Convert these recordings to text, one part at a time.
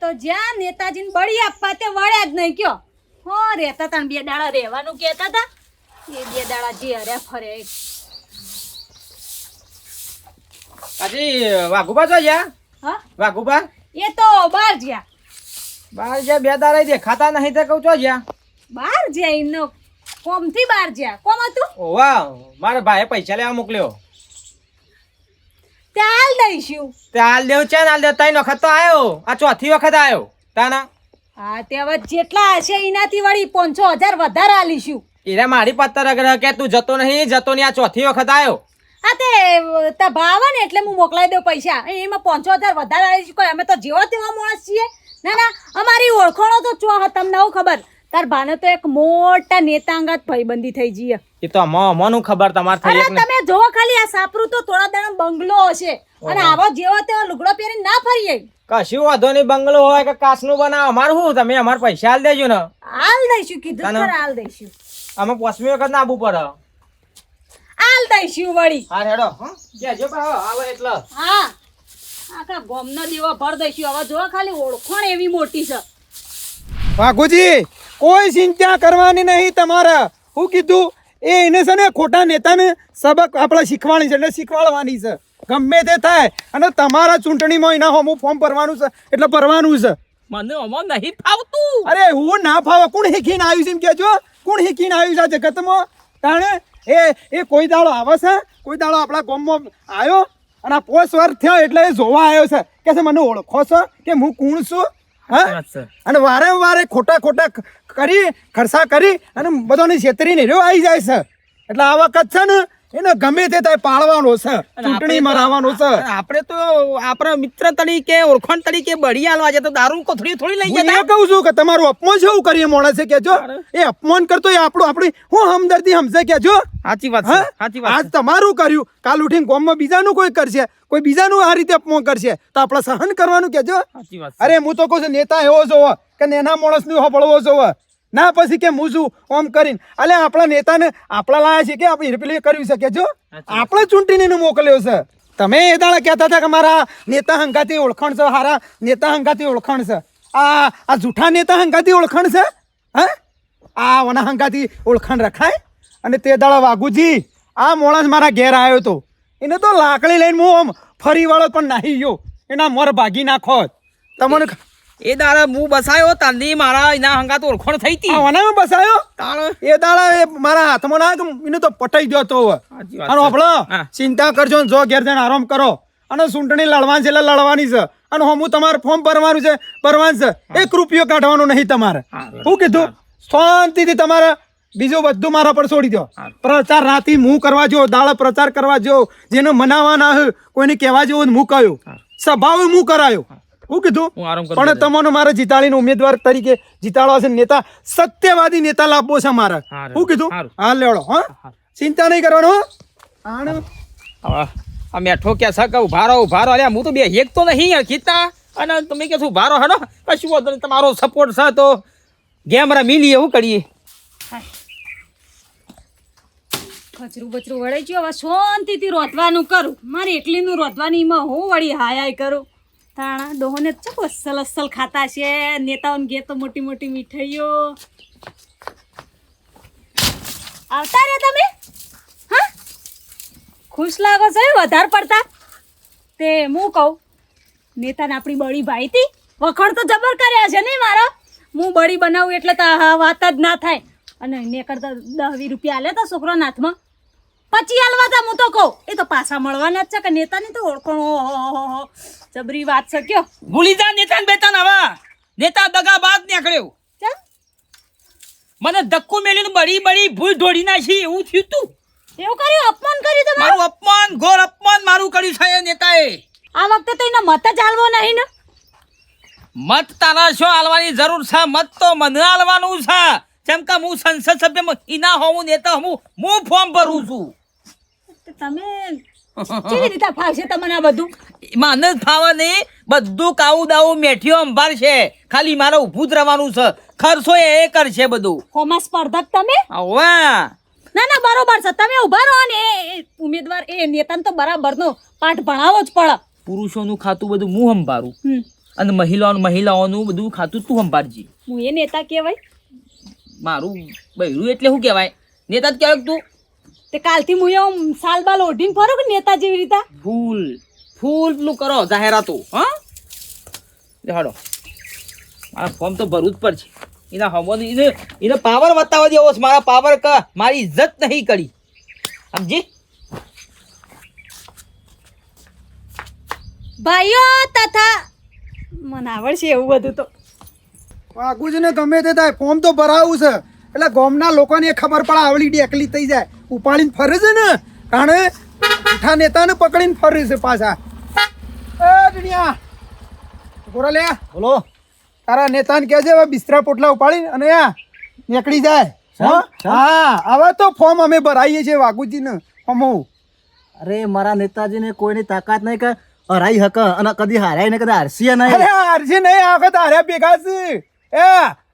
તો જ્યાં નેતાજીને બળી આપવા તે વળ્યા જ નહીં કયો. હો રહેતા તા ને બે દાડા રહેવાનું કહેતા હતા એ બે દાડા જે હરે ફરે. કાજી વાઘુબા તો યા હા? વાઘુબા? એ તો બહાર જ્યાં. બહાર જ્યાં બે દાડા દેખાતા નહીં તે કહું છો જ્યાં? બહાર જ્યાં એમનો. કોમથી બહાર જ્યાં? કોમ હતું? વાહ મારા ભાઈએ પૈસા લેવા મોકલ્યો. હાલ દઈશું. તે દેવ છે ને દેવ. ત્રણ વખત તો આવ્યો આ ચોથી વખત આવ્યો તાના? હા તે હવે જેટલા હશે એનાથી વળી પાંચસો હજાર વધારે આલીશું. એરા મારી પત્તર અગ્રહ કે તું જતો નહીં જતો નહીં આ ચોથી વખત આવ્યો હા તે તા ભાવ ને એટલે હું મોકલાવી દઉં પૈસા. એમાં પાંચસો હજાર વધારે આલીશું. કોઈ અમે તો જેવા તેવા માણસ છીએ. ના ના અમારી ઓળખાણો તો ચો તમને ખબર. તાર ભાને તો એક મોટા નેતાંગત ભાઈબંધી થઈ જઈએ એ તો અમોનું ખબર તમારે થઈ અરે તમે જોવો ખાલી આ સાપરું તો થોડા દાડા બંગલો હશે. અને આવો જેવો તેવો લુગડો પહેરીને ના ફરીએ. કશું વાંધો નહીં બંગલો હોય કે કાસનું બનાવો અમારું શું? તમે અમારે પૈસા હાલ દેજો ને. હાલ દઈશું કીધું? હાલ દઈશું. અમે પોસમી વખત ના આવવું પડે હાલ દઈશું વળી. હા હેડો પાછો, આવે એટલે. હા. આખા ગોમનો દેવો ભર દઈશું. હવે જો ખાલી ઓળખાણ એવી મોટી છે. વાઘુજી કોઈ ચિંતા કરવાની નહીં તમારે. હું કીધું એ એને છે ને ખોટા નેતાને સબક આપણે શીખવાની છે એટલે શીખવાડવાની છે. ગમે તે થાય. અને તમારા ચૂંટણીમાં એના હોમું ફોર્મ ભરવાનું છે એટલે ભરવાનું છે. મને અમો નહીં ફાવતું. અરે હું ના ફાવે. કોણ હીખીને આવ્યું છે એમ કહેજો. કોણ હીખીને આવ્યું છે જગતમાં? તાણે એ એ કોઈ દાડો આવે છે? કોઈ દાડો આપણા ગામમાં આવ્યો અને આ પોસ્ટ વાર થયો એટલે એ જોવા આવ્યો છે. કે છે મને ઓળખો છો? કે હું કોણ છું? હા? અને વારે વારે ખોટા ખોટા કરી ખર્ચા કરી અને બધાને છેતરીને રહ્યો આવી જાય છે. એટલે આ વખત છે ને એને ગમે તે થાય પાળવાનો છે ચૂંટણી મરાવાનો છે. આપણે તો આપણા મિત્ર તરીકે ઓળખાણ તરીકે બળી આલવા છે તો દારૂ કોથળી થોડી લઈ જતા. એ કહું છું કે તમારું અપમાન છે એવું કરીએ માણસે કેજો એ અપમાન કરતો એ આપણું આપણી હું હમદર્દી સમજે કેજો સાચી વાત સાચી વાત આજ તમારું કર્યું. કાલ ઉઠીને ગોમમાં બીજાનું કોઈ કરશે? કોઈ બીજાનું આ રીતે અપમાન કરશે? તો આપણે સહન કરવાનું કેજો સાચી વાત અરે હું તો કહું છું નેતા એવો જોવો કે નેના માણસનું હોબળવો જોવો. ના પછી કે હું શું ઓમ કરીને. અલે આપણા નેતાને આપણા લાયા છે કે આપણે હિરપીલી કરી શકે જો આપણે ચૂંટીને એને મોકલ્યો છે. તમે એ દાડા કહેતા હતા કે મારા નેતા હંગાથી ઓળખાણ છે હારા નેતા હંગાથી ઓળખાણ છે. આ આ જૂઠા નેતા હંગાથી ઓળખાણ છે? હે? આ વના હંગાથી ઓળખાણ રખાય? અને તે દાડા વાઘુજી આ માણસ મારા ઘેર આવ્યો તો. એને તો લાકડી લઈને હું આમ ફરી વાળો પણ નાહી ગયો. એના મોર ભાગી નાખો તમને એ દાડા હું બસાયો તાંદી મારા એના હંગા તો ઓળખણ થઈ હતી વનામાં બસાયો? એ દાડા એ મારા હાથમાં ના એને તો પટાઈ ગયો તો હવે. અને. આપણો ચિંતા કરજો જો ઘેર જઈને આરામ કરો. અને ચૂંટણી લડવાની છે એટલે લડવાની છે. અને હું તમારે ફોર્મ ભરવાનું છે ભરવાનું છે. એક રૂપિયો કાઢવાનો નહીં તમારે. હું કીધું શાંતિથી તમારે બીજું બધું મારા પર છોડી દો પ્રચાર રાતી હું કરવા જો દાળ પ્રચાર કરવા જો જેને મનાવવાના હોય કોઈને કહેવા જેવું હું કહ્યું. સભાઓ હું કરાયો. શું કીધું? હું આરામ કરું પણ તમને મારે જીતાડીને ઉમેદવાર તરીકે જીતાડવા છે નેતા સત્યવાદી નેતા લાવવો છે મારે. શું કીધું? હા લેવડો હા. ચિંતા નહીં કરવાનો હો? આણ. આ મેઠો કે છે કે ઊભા રહો અલ્યા હું તો બે એક તો નહીં ખીતા અને તમે કે શું ભારો હડો. કશું વાંધો નહીં. તમારો સપોર્ટ છે તો ગેમ રમી લઈએ એવું કરીએ? કચરું બચરું વળે ગયું. હવે શાંતિથી રોતવાનું કરું. મારે એકલીનું રોધવાનીમાં હું વળી હાય હાય કરું? તાણા ડોહોને ચક અસલ અસલ ખાતા છે? નેતાઓને ઘેર તો મોટી મોટી મીઠાઈઓ. આવતા રે તમે? હા? ખુશ લાગો છો વધારે પડતા? તે હું કહું, નેતાને આપણી બળી ભાઈ હતી. વખણ તો જબર કર્યા છે નહીં મારો. હું બળી બનાવું એટલે તો વાત જ ના થાય. અને એને કરતા દસ વીસ રૂપિયા આલે તો છોકરાના હાથમાં પછી હાલવા તા હું તો કહું. એ તો પાછા મળવાના જ છે કે નેતાની તો ઓળખણ ઓહોહોહો. જબરી વાત છે કયો. ભૂલી જા નેતા બેતા હવે. નેતા દગા બાદ નીકળ્યો. મને ધક્કો મેલીને બળી બળી ભૂલ ઢોળી નાખી એવું થયું તું. એવું કર્યું? અપમાન કર્યું તમારું? મારું અપમાન ઘોર અપમાન મારું કર્યું છે એ નેતાએ. આ વખતે તો એનો મત જ હાલવો નહીં ને. મત તારા શું હાલવાની જરૂર છે. મત તો મને હાલવાનું છે. જેમ કે હું સંસદ સભ્ય ઈના હોઉં નેતા હું હું ફોર્મ ભરું છું. તમે કેવી રીતે ફાવશે તમને આ બધું? મને જ ફાવે નહીં બધું કાવું દાવું મેઠીઓ અંભાર છે ખાલી મારે ઊભું જ રહેવાનું છે. ખર્ચો એ કરશે બધું. કોમા સ્પર્ધક તમે? વાહ ના ના બરોબર છે. તમે ઊભા રહો ને એ એ ઉમેદવાર એ નેતાને તો બરાબરનો પાઠ ભણાવો જ પડે. પુરુષોનું ખાતું બધું હું સંભાળું. અને મહિલાઓનું મહિલાઓનું બધું ખાતું તું સંભાળજી. હું એ નેતા કહેવાય? મારું બૈરું એટલે શું કહેવાય? નેતા જ કહેવાય તું તે કાલથી હું એમ સાલ બાલ ઓઢીને ફરો કે નેતા જેવી રીતે? ફૂલ ફૂલ પેલું કરો જાહેરાતો હા? હાડો મારા ફોર્મ તો ભરવું જ પડશે. એના હમો એને એને પાવર બતાવવા દેવો છે. મારા પાવર ક મારી ઇજ્જત નહીં કરી. સમજી? ભાઈઓ તથા મને આવડશે એવું બધું તો. વાગું જ ને ગમે તે થાય. ફોર્મ તો ભરાવું છે. એટલે ગામના લોકોને ખબર પડે આવડી ડેકલી થઈ જાય. ઉપાડીને ફરે છે ને કાણે મીઠા નેતાને પકડીને ફરે છે પાછા. એ દુનિયા બોરા લે બોલો. તારા નેતાને કહે છે હવે બિસ્તરા પોટલા ઉપાડીને અને આ નીકળી જાય? હા? હવે તો ફોર્મ અમે ભરાઈએ છીએ વાઘુજીને ફોર્મો અરે મારા નેતાજીને કોઈની તાકાત નહીં કે હરાઈ હક અને કદી હારાય ને કદી હારસીએ અરે નહીં હારશે નહીં આ વખત હાર્યા ભેગા છે. એ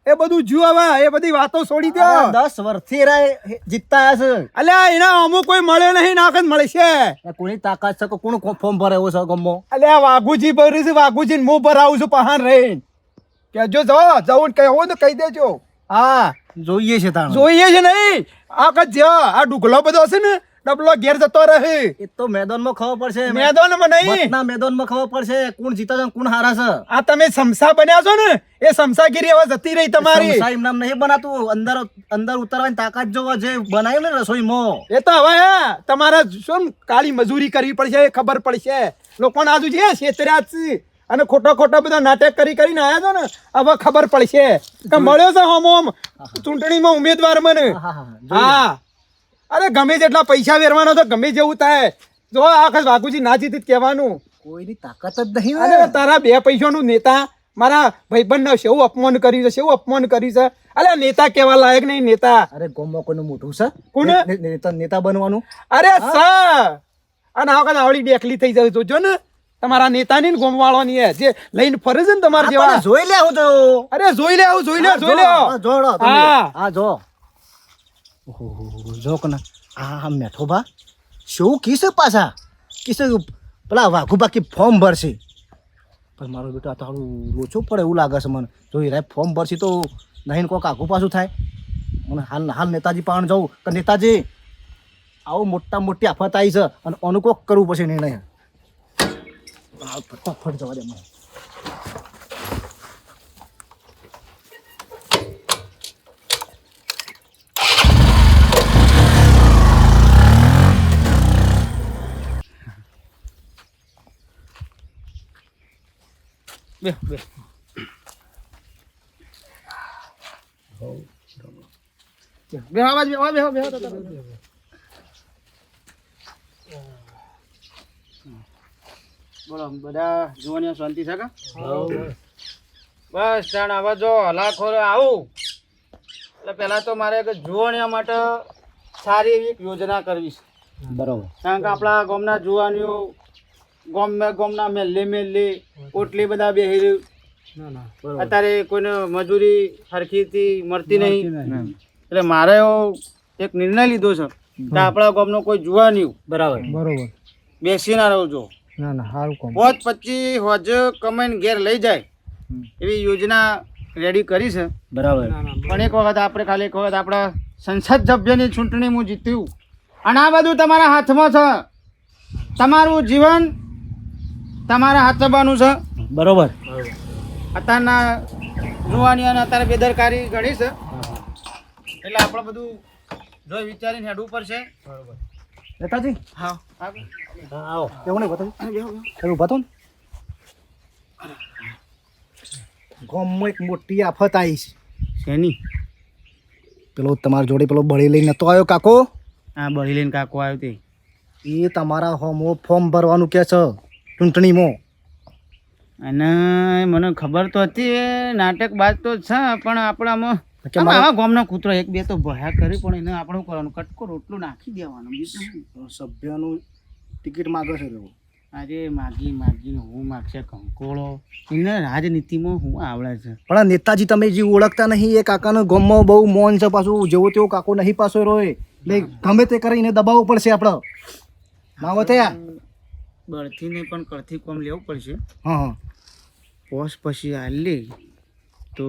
એ બધું જુ હવે એ બધી વાતો છોડી દો દસ વર્ષથી રાય જીતતા છે અલ્યા એના અમુક કોઈ મળે નહીં ના જ મળે છે કોની તાકાત છે કે કોણ ફોર્મ ભરે એવો છે ગમો? અલ્યા વાઘુજી ભર્યું છે વાઘુજી હું ભરાવું છું પહાણ રહીને. કેજો જો જવું ને કહેવું તો કહી દેજો. હા જોઈએ છે તાણ. જોઈએ છે નહીં. આ કજ આ ડુગલો બધો છે ને ડબલો ઘેર જતો રહે. એ તો મેદાનમાં ખબર પડશે. મેદાનમાં નહીં. મતના મેદાનમાં ખબર પડશે. કોણ જીતે છે કોણ હારા છે? આ તમે સમસા બન્યા છો ને? એ સમસાગીરી હવે જતી રહી તમારી. સમસા એમ નામ નહીં બનાતું. અંદર અંદર ઉતરવાની તાકાત જોવા જે બનાવ્યું ને રસોઈમાં. એ તો હવે તમારે શું કાળી મજૂરી કરવી પડશે એ ખબર પડશે. લોકોને આજુ છે છેતર્યા છે અને ખોટો ખોટો બધા નાટક કરી કરીને આવ્યા છો ને હવે ખબર પડશે. કે મળ્યો છે હોમ હોમ ચૂંટણીમાં ઉમેદવાર મને. હા. અરે ગમે જેટલા પૈસા વેરવાનો તો ગમે જેવું થાય. જો આખા વાઘુજી ના જીતી કહેવાનું. કોઈની તાકાત જ નહીં અરે તારા બે પૈસાનું નેતા મારા ભાઈબંધને સેવું અપમાન કર્યું છે સેવું અપમાન કર્યું છે. અરે નેતા કેવા લાયક નહીં નેતા. અરે ગોમમાં કોઈનું મોટું છે? કોને? નેતા નેતા બનવાનું? અરે સર! અને આ વખત આવડી ડેકલી થઈ જાય જોજો ને તમારા નેતાની ને ગોમવાળોની હે જે લઈને ફરે છે ને તમારા જેવા. જોઈ લે હું તો. અરે જોઈ લે આવું જોઈ લે જોઈ લે. જોડો હા. જો. જો કના આ મેઠો બા. શું કીસે પાછા? કીસે પેલા વાઘુ બાકી ફોર્મ ભરશે? પણ મારો બેટા, આ તો હારું લોચો પડે એવું લાગે છે મને. જો એ ફોર્મ ભરશે તો નહીં કોક આઘું પાછું થાય. મને હાલ હાલ નેતાજી પાણ જવું. તો નેતાજી, આવો મોટા મોટી આફત આવી છે અને આનું કોક કરવું પડશે નિર્ણય. ફટાફટ જવા દે મને. બે બે. બે આવાજ બે બે બે બોલો બધા જુવાની શાંતિ છે કે? બસ તાણ હવે જો હલાખોર આવું. એટલે પહેલાં તો મારે એક જુવાનિયા માટે સારી એવી યોજના કરવી છે. બરાબર. કારણ કે આપણા ગામના જુવાનીઓ ગામ મે ગામના મેલે મેલે ઓટલી બધા બેહી રહ્યું અત્યારે કોઈને મજૂરી હરખીથી મળતી નહીં. એટલે મારે એક નિર્ણય લીધો છે કે આપણા ગામનો કોઈ જુવાનીઓ બરાબર. બરોબર. બેસી ના રહો ના ના સારું કામ. હોજ પછી હોજ કમાઈને ઘેર લઈ જાય. એવી યોજના રેડી કરી છે. બરાબર. પણ એક વખત આપણે ખાલી એક વખત આપણા સંસદ સભ્યની ચૂંટણી હું જીત્યું. અને આ બધું તમારા હાથમાં છે. તમારું જીવન તમારા હાથ હાથવાનું છે? બરોબર. અત્યારના જુવાની અને અત્યારે બેદરકારી ઘણી છે. એટલે આપણે બધું જોઈ વિચારીને છે બરોબર નેતાજી? હા. આવો. એવું નહીં બતાવું એવું બતાવું ગામમાં એક મોટી આફત આવી છે. શેની? પેલો તમારી જોડે પેલો બળી લઈને નતો આવ્યો કાકો? હા બળી લઈને કાકો આવ્યો તે. એ તમારા હોમો ફોર્મ ભરવાનું કે છે? ચૂંટણીમાં. અને મને ખબર તો હતી નાટક બાદ તો છે પણ આપણામાં આવા ગામનો કૂતરો એક બે તો ભયા કરી પણ એને આપણે કરવાનું? કટકો રોટલો નાખી દેવાનો બીજું સભ્યનું ટિકિટ માગે છે લોકો આજે માગી માગીને હું માગશે કંકોળો. એને રાજનીતિમાં હું આવડે છે. પણ આ નેતાજી તમે જે ઓળખતા નહીં એ કાકાનો ગામમાં બહુ મોન છે પાછું જેવો તેવો કાકો નહીં પાછો રોય એટલે ગમે તે કરીને દબાવવું પડશે આપણે માવો ત્યાં બળથી નહીં પણ કળથી કોમ લેવું પડશે. હા હા. પોસ પછી હાલી તો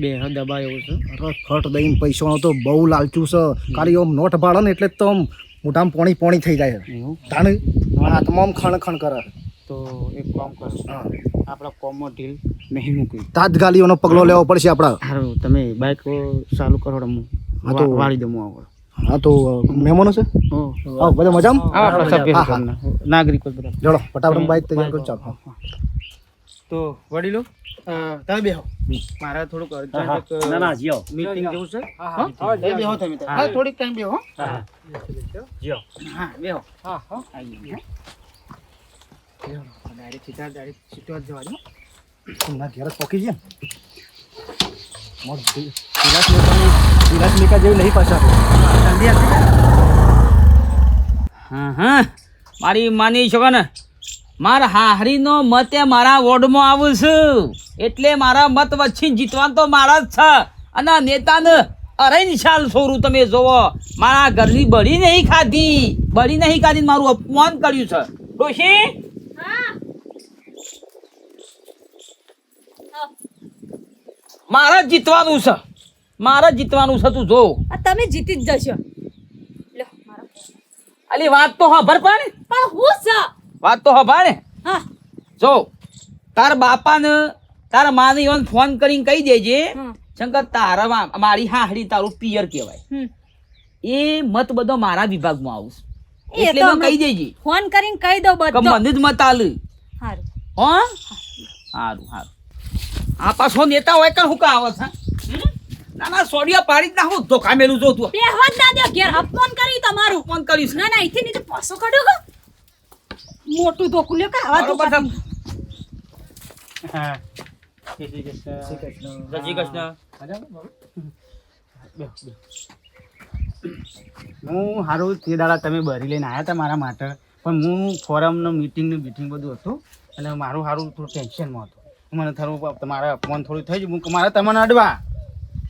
બે દબાય એવું છે. અરે ફટ દઈને પૈસાનો તો બહુ લાલચું છે. ખાલી આમ નોટ ભાડે ને એટલે તો આમ મોઢામાં પોણી પોણી થઈ જાય. તાણે હાથમાં ખણ ખણ કરે. તો એક કામ કરો. હા. આપણા કોમમાં ઢીલ નહીં મૂકી. તાત્કાલિકનો પગલો લેવો પડશે આપણા. સારું તમે બાઇક ચાલુ કરો હું હા વાળી દઉં હું આગળ. હા તો મહેમાનો છે? હો. બધા મજામાં? આપણા સભ્ય. નાગરિકો બધા. ચલો ફટાફટ બાઈક તૈયાર કરો ચાલો. તો વડીલો તમે બેહો. મારા થોડુંક અર્જન્ટ ના ના જીઓ. મીટિંગ જેવું છે. હા હા બેહો તમે. હા. થોડીક ટાઈમ બેહો હા. જીઓ. હા બેહો. હા હા. આવીએ ગયા ડાયરેક્ટ સીધા ડાયરેક્ટ સીધો જવા દો ના ઘેર પોકી ગયા. મોર વિલાસ મેકાની વિલાસ મેકા જેવું નહીં પાછા. હા હા. મારી માની છો ને મારા હાહરીનો મતે મારા વોર્ડમાં આવું છું. એટલે મારા મત વચ્ચે જીતવાનું તો મારા જ છે. અને નેતાને અરે નિશાલ છોરું તમે જોવો. મારા ઘરની બળી નહીં ખાધી. બળી નહીં ખાધી મારું અપમાન કર્યું છે. ડોશી? મારે જીતવાનું છે. મારે જીતવાનું છે તું જો. તમે જીતી જ જશો. અલી વાત તો ખબર પણ પણ હું છે? વાત તો ખબર ને હા. જો તાર બાપાને તારા માને એવન ફોન કરીને કહી દેજે. શંકર તારા મારી હાહડી તારું પિયર કહેવાય. એ મત બધો મારા વિભાગમાં આવું એટલે હું કહી દેજે. ફોન કરીને કહી દો બધો. મને જ મત આલ. સારું હા? સારું સારું આ પાછો નેતા હોય કે હું કા આવે છે? ના ના સોડિયા પાડી જ નાખું ધોકા મેલું જો તું. બે જ ના દે ઘેર અપમાન કરી તમારું. ફોન કરીશ. ના ના અહીંથી નીચે પાછો કાઢો કો મોટું ધોકું લ્યો કે આવા તો ધોકા હા. જય શ્રી કૃષ્ણ. જય શ્રી કૃષ્ણ. હું. સારું તે દાડા તમે બરી લઈને આવ્યા હતા મારા માટે. પણ હું ફોરમનું મીટિંગનું મીટિંગ બધું હતું. અને મારું સારું થોડું ટેન્શનમાં હતું. મને થોડું તમારા અપમાન થોડું થઈ ગયું. મારે તમને અડવા.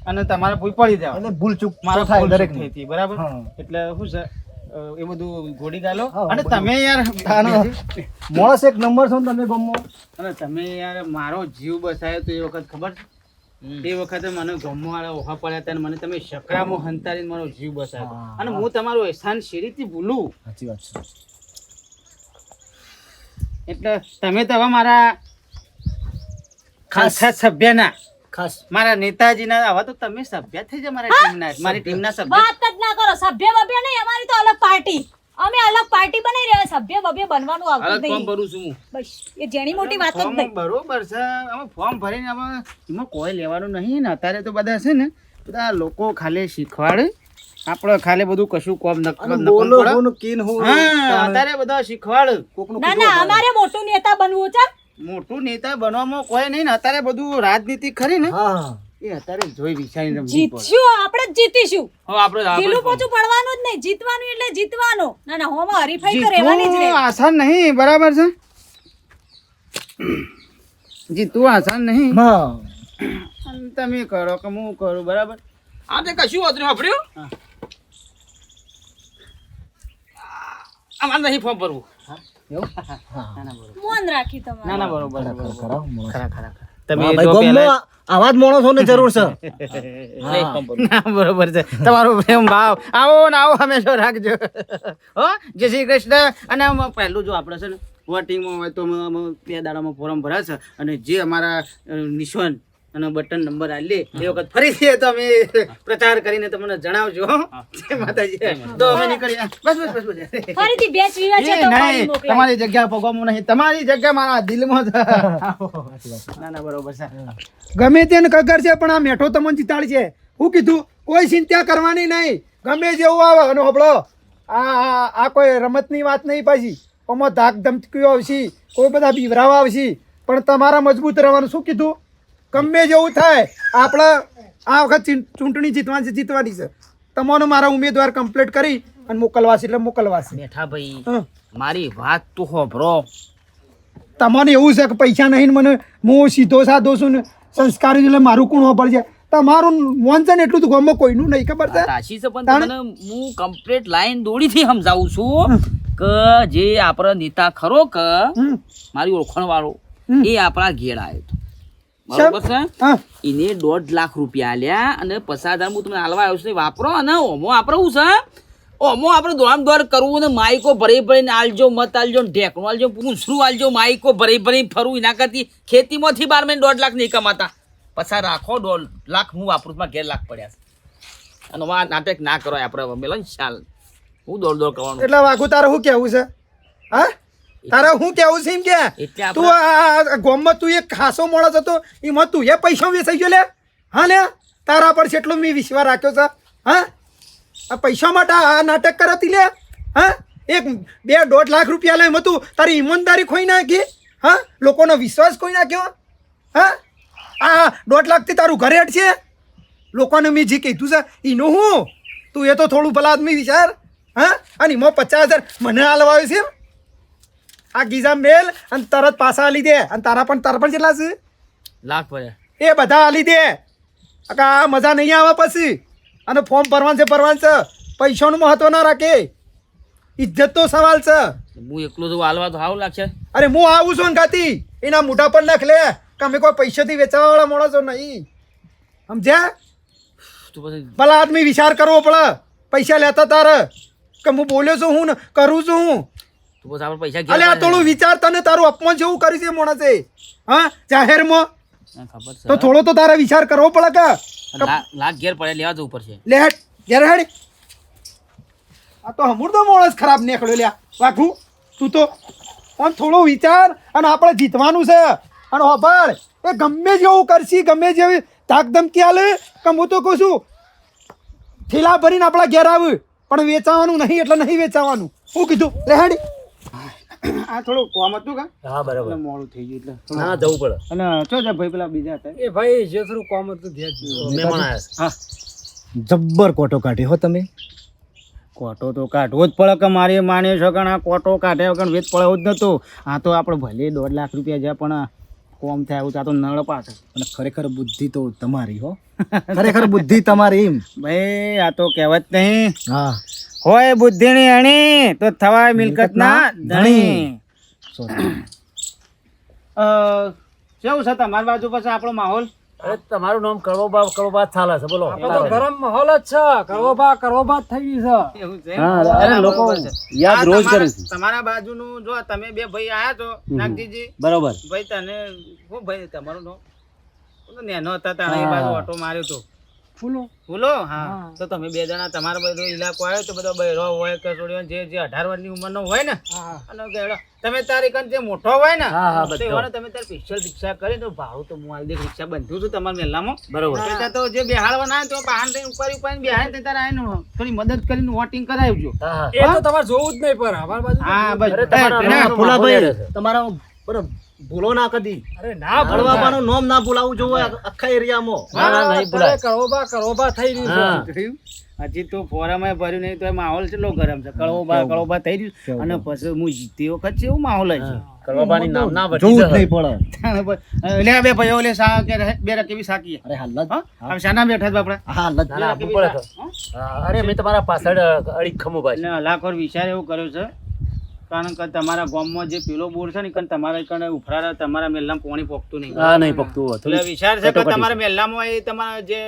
અને તમારે ભૂલ પડી જાવ. એટલે ભૂલ ચૂક મારા થાય દરેક થઈ હતી બરાબર? એટલે શું છે એ બધું ઘોડી ગાલો. અને તમે યાર માણસ એક નંબર છો તમે ગમો. અને તમે યાર મારો જીવ બસાયો તો એ વખત ખબર? છે એ વખતે મને ગમો વાળા ઓહા પડ્યા હતા અને મને તમે શકરામાં હંતાડીને મારો જીવ બસાયો અને હું તમારું એહસાન શેરીથી ભૂલું? સાચી વાત છે. એટલે તમે તો હવે મારા ખાસ. ખાસ સભ્યના. ખાસ. મારા નેતાજીના આવા તો તમે સભ્ય થઈ જાય મારા ટીમના મારી ટીમના સભ્ય. વાત જ ના કરો સભ્ય બભ્ય નહીં અમારી તો અલગ પાર્ટી. અમે અલગ પાર્ટી બનાવી રહ્યા સભ્ય બભ્ય બનવાનું આવતું નહીં. ફોર્મ ભરું છું બસ એ જેની મોટી વાત જ નહીં. બરોબર છે અમે ફોર્મ ભરીને અમે એમાં કોઈ લેવાનું નહીં ને અત્યારે તો બધા છે ને બધા લોકો ખાલી શીખવાડે. આપણે ખાલી બધું કશું કોમ નકમ બોલો પડે. કીન હું. અત્યારે બધા શીખવાડે. કોકનું ના ના અમારે મોટું નેતા બનવું છે. મોટું નેતા બનવામાં કોઈ નહીં ને અત્યારે બધું રાજનીતિ ખરી ને? એ અત્યારે જોઈ વિચારીને જીતશું આપણે જ જીતીશું. હવે આપણે ઢીલું પોચું પડવાનું જ નહીં જીતવાનું એટલે જીતવાનું. ના ના હોમાં હરીફાઈ તો રહેવાની જ જીતવું રહે. આસાન નહીં બરાબર છે? જીતવું આસાન નહીં. તમે કરો કે હું કરું બરાબર? આપણે કશું હતું નહીં વાપર્યું? હા. અમારે નહીં ફોર્મ ભરવું. એવું? મોણો ના માણસોની જરૂર છે. બરોબર છે. તમારો પ્રેમ ભાવ. આવો ને આવો હંમેશા રાખજો. હો જય શ્રી કૃષ્ણ. અને આમ પહેલું જો આપણે છે ને વોટિંગમાં હોય તો બે દાડામાં ફોર્મ ભરાશે. અને જે અમારા નિશાન અને બટન નંબર આલી એ વખત ફરીથી તો અમે પ્રચાર કરીને તમને જણાવજો જય માતાજી. તો અમે નીકળ્યા બસ બસ બસ બસ. ફરીથી બેચ વિવાદ છે તો નહીં તમારી જગ્યા પગવામાં નહીં. તમારી જગ્યા મારા દિલમાં છે ના ના બરોબર છે. ગમે તેને કગર છે પણ આ મેઠો તમને જીતાડ છે. હું કીધું કોઈ ચિંતા કરવાની નહીં. ગમે જેવું આવે અને હોબળો આ આ- આ કોઈ રમતની વાત નહીં પાછી. ઓમાં ધાક ધમકીઓ આવશે કોઈ બધા બીવરાવા આવશે. પણ તમારા મજબૂત રહેવાનું શું કીધું? ગમે જેવું થાય આપણે આ વખત ચૂંટણી જીતવાની છે જીતવાની છે. તમારો મારા ઉમેદવાર કમ્પ્લીટ કરી અને મોકલવાશ એટલે મોકલવા છે બેઠા ભાઈ. મારી વાત તો હોભરો તમને એવું છે કે પૈસા નહીં મને હું સીધો સાધો છું ને સંસ્કારી એટલે મારું કોણ છે તમારું વાંચન છે ને એટલું તો ગામમાં કોઈનું નહીં ખબર છે? રાશિ છે પણ તમને હું કમ્પ્લીટ લાઈન દોડીથી સમજાવું છું કે જે આપણો નેતા ખરો કે મારી ઓળખાણ વાળો એ આપણા ઘેર આવ્યો હતો. બરોબર છે? એને દોઢ લાખ રૂપિયા આલ્યા અને પચાસ હજાર હું તમને હાલવા આવ્યો છું. વાપરો અને ઓમો વાપરવું છે ઓમો આપણે દોડામ દોડ કરવું ને માઇકો ભરી ભરીને આલજો મત આલજો ઢેકણું આલજો પૂંછરું આલજો માઇકો ભરી ભરી ફરવું એના કરતી. ખેતીમાંથી બાર મહિને દોઢ લાખ નહીં કમાતા. પછા રાખો દોઢ લાખ હું વાપરું છું, ઘેર લાખ પડ્યા છે. અને આ નાટક ના કરો આપણે મેલો ને ચાલ હું દોડ દોડ કરવાનું. એટલે વાઘુ તારે શું કેવું છે? હા? તારે હું કેવું છે એમ કે તું આ- ગોમમાં તું એક ખાસો માણસ હતો એમાં તું એ પૈસા વેચાઈ ગયો લે. હા લે? તારા પર જેટલો મેં વિશ્વાસ રાખ્યો છે. હા? આ પૈસા માટે આ નાટક કરતી લે. હા? એક બે દોઢ લાખ રૂપિયા લે એમાં તું તારી ઈમાનદારી ખોઈ નાખી. હા? લોકોનો વિશ્વાસ ખોઈ નાખ્યો. હા? આ દોઢ લાખથી તારું ઘરે છે. લોકોને મેં જે કીધું છે એનું હું? તું એ તો થોડું ભલા આદમી વિચાર. હા? અને એમાં પચાસ હજાર મને હાલવાયું છે. આ ગીઝા મેલ અને તરત પાછા આલી દે. અને તારા પણ તારા પણ કેટલા છે? લાખ પડ્યા એ બધા આલી દે. આ મજા નહીં આવે પછી. અને ફોર્મ ભરવાનું છે ભરવાનું છે. પૈસાનું મહત્વ ના રાખે. ઇજ્જત તો સવાલ છે. હું એકલો તો હાલવા તો હાવ લાગશે. અરે હું આવું છું ગાતી એના મોઢા પર નાખ લે. કે અમે કોઈ પૈસાથી વેચાવા વાળા છો નહીં. સમજ્યા? તો પછી ભલા આદમી વિચાર કરવો પડે. પૈસા લેતા તારે. કે હું બોલ્યો છું હું ને કરું છું હું. તો બસ આપણે પૈસા અલે આ થોડું વિચાર તને તારું અપમાન જેવું કરી છે મોણસે. હા? જાહેરમાં? ખબર છે. તો થોડો તો તારા વિચાર કરવો પડે કે લાખ ઘેર પડે લેવા જવું પડશે. લે હેડ ઘેર હેડ. આ તો હમુર તો મોણસ ખરાબ નીકળ્યો લ્યા. વાઘુ તું તો આમ થોડો વિચાર અને આપણે જીતવાનું છે. અને હોભાળ એ ગમે જેવું કરશી ગમે જેવી ધાક ધમકી આલે કે હું તો કહું છું થેલા ભરીને આપણા ઘેર આવ. પણ વેચાવાનું નહીં એટલે નહીં વેચાવાનું. હું કીધું લે હેડ. આ થોડું કોમ હતું કા? હા બરાબર. મોડું થઈ ગયું એટલે ના જવું પડે. અને ચો છે ભાઈ પેલા બીજા હતા? એ ભાઈ જે થોડું કોમ હતું ધ્યાન મહેમાન આવ્યા હા. જબ્બર કોટો કાઢી હો તમે. કોટો તો કાઢવો જ પડે કે મારે માને છો કે આ કોટો કાઢ્યા વગર વેચ પડે જ નતો આ તો આપણે ભલે દોઢ લાખ રૂપિયા છે પણ કોમ થાય એવું તો આ તો નળ પાછળ. અને ખરેખર બુદ્ધિ તો તમારી હો. ખરેખર બુદ્ધિ તમારી એમ. ભાઈ આ તો કહેવત નહીં. હા. હોય બુદ્ધિની અણી તો થવાય મિલકત ના ધણી. કેવું છે તમારી બાજુ પછી આપણો માહોલ? અરે તમારું નામ કરોબા કરોબા ચાલે છે બોલો. તો ગરમ માહોલ જ છે. કરોબા જ થઈ ગઈ છે. છે? અરે લોકો યાદ રોજ કરે છે. તમારા બાજુનું જો તમે બે ભાઈ આયા તો નાગજીજી. બરોબર. ભાઈ તને હું ભાઈ તમારું નામ? હું તો નેનો હતા તાણે એ બાજુ ઓટો માર્યો તો. ફૂલો? ફૂલો? હા. તો તમે બે જણા તમારો બધો ઇલાકો આવ્યો તો બધો બૈરો હોય કસોડીઓ જે જે અઢાર વર્ષની ઉંમરનો હોય ને અને તમે તારી કન જે મોટો હોય ને હા, હા, તો. તમે તાર સ્પેશિયલ રિક્ષા કરી તો ભાવ તો હું આલદી રિક્ષા બંધું છું તમારા મેલામાં બરોબર. એટલે તો જે બેહાડવા ના તો બહાર થઈને ઉપર ઉપર બેહાડ તે તારા આવીને થોડી મદદ કરીને વોટિંગ કરાવજો. એ તો તમારે જોવું જ નહીં પર અમારા બાજુ હા બસ. તમારા ફૂલાભાઈ તમારા બરાબર. ભૂલો ના કદી. અરે ના હળવાપાનું નામ ના ભૂલાવું જોવે આખા એરિયામાં. ના ના અત્યારે કરોબા કરોબા થઈ રહ્યું છે. હજી તો ફોરામાં ભર્યું નહીં તો એ માહોલ કેટલો ગરમ છે. કળોબા કળોબા થઈ રહ્યું. અને પછી હું જીતી વખત છે એવું માહોલ છે. કરવાબાની નામ ના જોવું જ નહીં પડે. લે બે ભાઈઓ લે સા કે રહે- બે રકેબી સાકી? અરે હા? શાના બેઠા ના. અરે મેં તમારા પાછળ અડી ખમું ભાઈ હલાખોર વિચાર એવો કર્યો છે. કારણ કે તમારા ગામમાં જે પેલો બોર છે ને તમારા કણે ઉફરારા તમારા મેલ્લામાં પાણી પોકતું નહીં. હા નહીં પકતું એટલે વિચાર છે કે તમારા મેલ્લામાં એ તમારા જે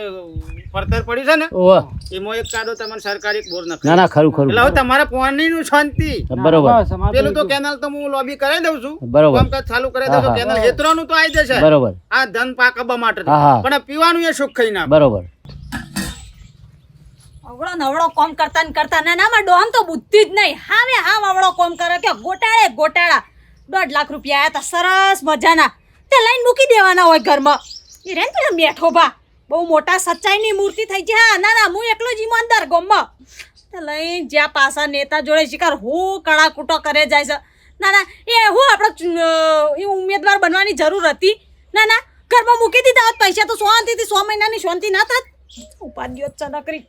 પડતર પડ્યું છે ને ઓહ. એમાં એક કાદો તમારે સરકારી બોર નખાય ના ના ખરું ખરું. એટલે હવે તમારા પાણીનું શાંતિ. બરોબર. પેલું તો કેનાલ તો હું લોબી કરાવી દઉં છું. બરોબર. કામકાજ ચાલુ કરાવી દઉં છું. કેનાલ હેતરાનું તો આવી જશે. બરોબર. આ ધન પાકવા માટે. પણ પીવાનું એ સુખ ખાઈ ના બરોબર. અવળો નવળો કોમ કરતા ને કરતા ના નામાં ડોમ તો બુદ્ધિ જ નહીં. હાવે હાવ અવળો કોમ કરે કે ગોટાળે ગોટાળા. દોઢ લાખ રૂપિયા આયા તા સરસ મજાના. તે લઈને મૂકી દેવાના હોય ઘરમાં. એ રે ને પેલા મેઠો ભા. બહુ મોટા સચ્ચાઈની મૂર્તિ થઈ છે. હા, ના ના, હું એકલો જ ઈમાનદાર ગોમમાં. તે લઈને જ્યાં પાસા નેતા જોડે શિકાર હું કડા કૂટો કરે જાય છે. ના ના, એ હું આપણે ઉમેદવાર બનવાની જરૂર હતી. ના ના, ઘરમાં મૂકી દીધા હોત પૈસા તો શાંતિથી સો મહિનાની શાંતિ ના થાત. ઉપાધ્યો જ છે નકરી